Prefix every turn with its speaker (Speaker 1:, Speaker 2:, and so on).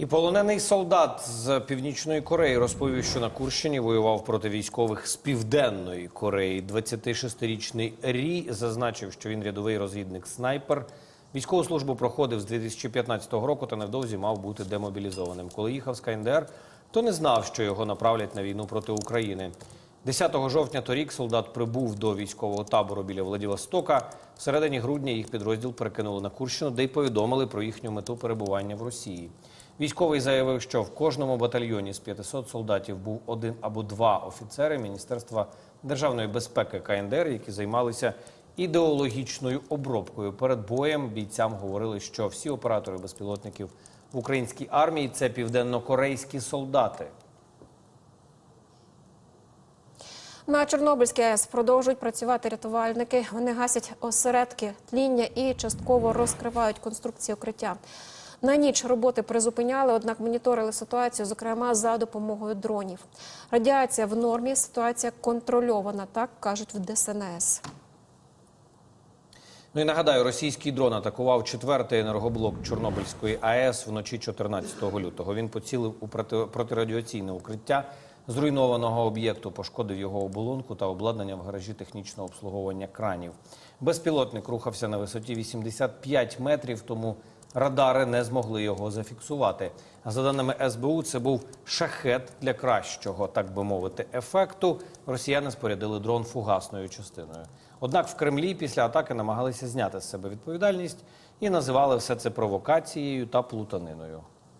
Speaker 1: І полонений солдат з північної Кореї розповів, що на Курщині воював проти військових з південної Кореї. 26-річний Рі зазначив, що він рядовий розвідник снайпер. Військову службу проходив з 2015 року та невдовзі мав бути демобілізованим. Коли їхав з КНДР, то не знав, що його направлять на війну проти України. 10 жовтня торік солдат прибув до військового табору біля Владивостока. В середині грудня їх підрозділ перекинули на Курщину, де й повідомили про їхню мету перебування в Росії. Військовий заявив, що в кожному батальйоні з 500 солдатів був один або два офіцери Міністерства державної безпеки КНДР, які займалися ідеологічною обробкою. Перед боєм бійцям говорили, що всі оператори безпілотників в українській армії це південнокорейські солдати.
Speaker 2: На Чорнобильській АЕС продовжують працювати рятувальники. Вони гасять осередки тління і частково розкривають конструкції укриття. На ніч роботи призупиняли, однак моніторили ситуацію, зокрема за допомогою дронів. Радіація в нормі, ситуація контрольована, так кажуть в ДСНС.
Speaker 1: Ну і нагадаю, російський дрон атакував четвертий енергоблок Чорнобильської АЕС вночі 14 лютого. Він поцілив у проти- протирадіаційне укриття зруйнованого об'єкту, пошкодив його оболонку та обладнання в гаражі технічного обслуговування кранів. Безпілотник рухався на висоті 85 метрів, тому радари не змогли його зафіксувати. За даними СБУ, це був шахет для кращого, так би мовити, ефекту. Росіяни спорядили дрон фугасною частиною. Однак в Кремлі після атаки намагалися зняти з себе відповідальність і називали все це провокацією та плутаниною.